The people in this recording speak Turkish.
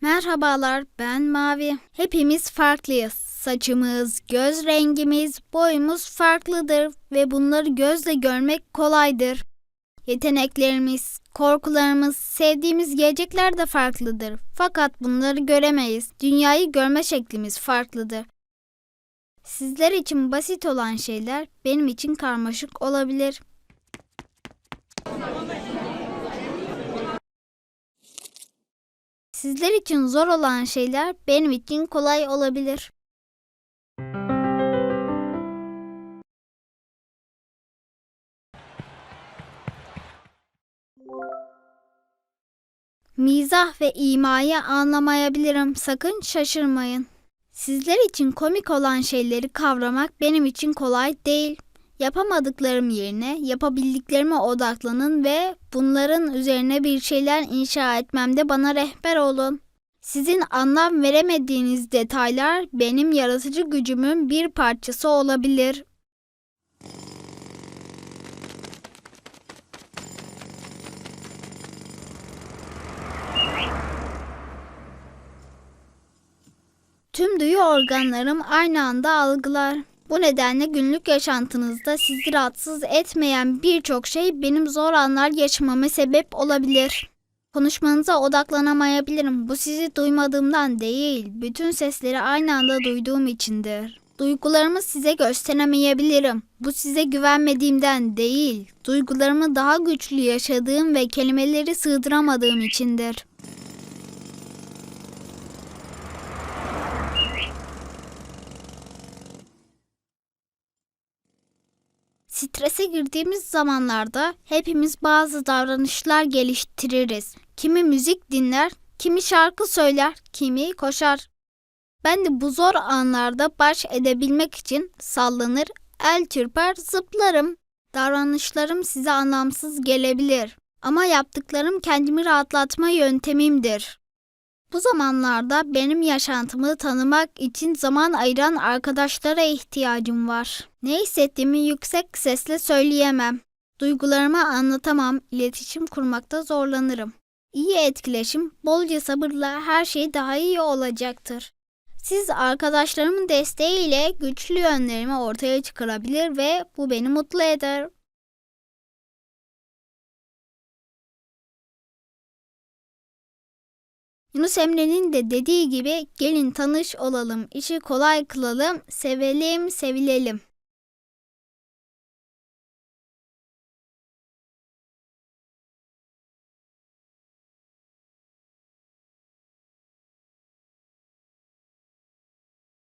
Merhabalar, ben Mavi. Hepimiz farklıyız. Saçımız, göz rengimiz, boyumuz farklıdır ve bunları gözle görmek kolaydır. Yeteneklerimiz, korkularımız, sevdiğimiz gelecekler de farklıdır. Fakat bunları göremeyiz. Dünyayı görme şeklimiz farklıdır. Sizler için basit olan şeyler benim için karmaşık olabilir. Sizler için zor olan şeyler benim için kolay olabilir. Mizah ve imayı anlamayabilirim. Sakın şaşırmayın. Sizler için komik olan şeyleri kavramak benim için kolay değil. Yapamadıklarım yerine yapabildiklerime odaklanın ve bunların üzerine bir şeyler inşa etmemde bana rehber olun. Sizin anlam veremediğiniz detaylar benim yaratıcı gücümün bir parçası olabilir. Tüm duyu organlarım aynı anda algılar. Bu nedenle günlük yaşantınızda sizi rahatsız etmeyen birçok şey benim zor anlar yaşamama sebep olabilir. Konuşmanıza odaklanamayabilirim. Bu sizi duymadığımdan değil, bütün sesleri aynı anda duyduğum içindir. Duygularımı size gösteremeyebilirim. Bu size güvenmediğimden değil, duygularımı daha güçlü yaşadığım ve kelimeleri sığdıramadığım içindir. Strese girdiğimiz zamanlarda hepimiz bazı davranışlar geliştiririz. Kimi müzik dinler, kimi şarkı söyler, kimi koşar. Ben de bu zor anlarda baş edebilmek için sallanır, el çırpar, zıplarım. Davranışlarım size anlamsız gelebilir ama yaptıklarım kendimi rahatlatma yöntemimdir. Bu zamanlarda benim yaşantımı tanımak için zaman ayıran arkadaşlara ihtiyacım var. Ne hissettiğimi yüksek sesle söyleyemem. Duygularımı anlatamam, iletişim kurmakta zorlanırım. İyi etkileşim, bolca sabırla her şey daha iyi olacaktır. Siz arkadaşlarımın desteğiyle güçlü yönlerimi ortaya çıkarabilir ve bu beni mutlu eder. Yunus Emre'nin de dediği gibi gelin tanış olalım, işi kolay kılalım, sevelim, sevilelim.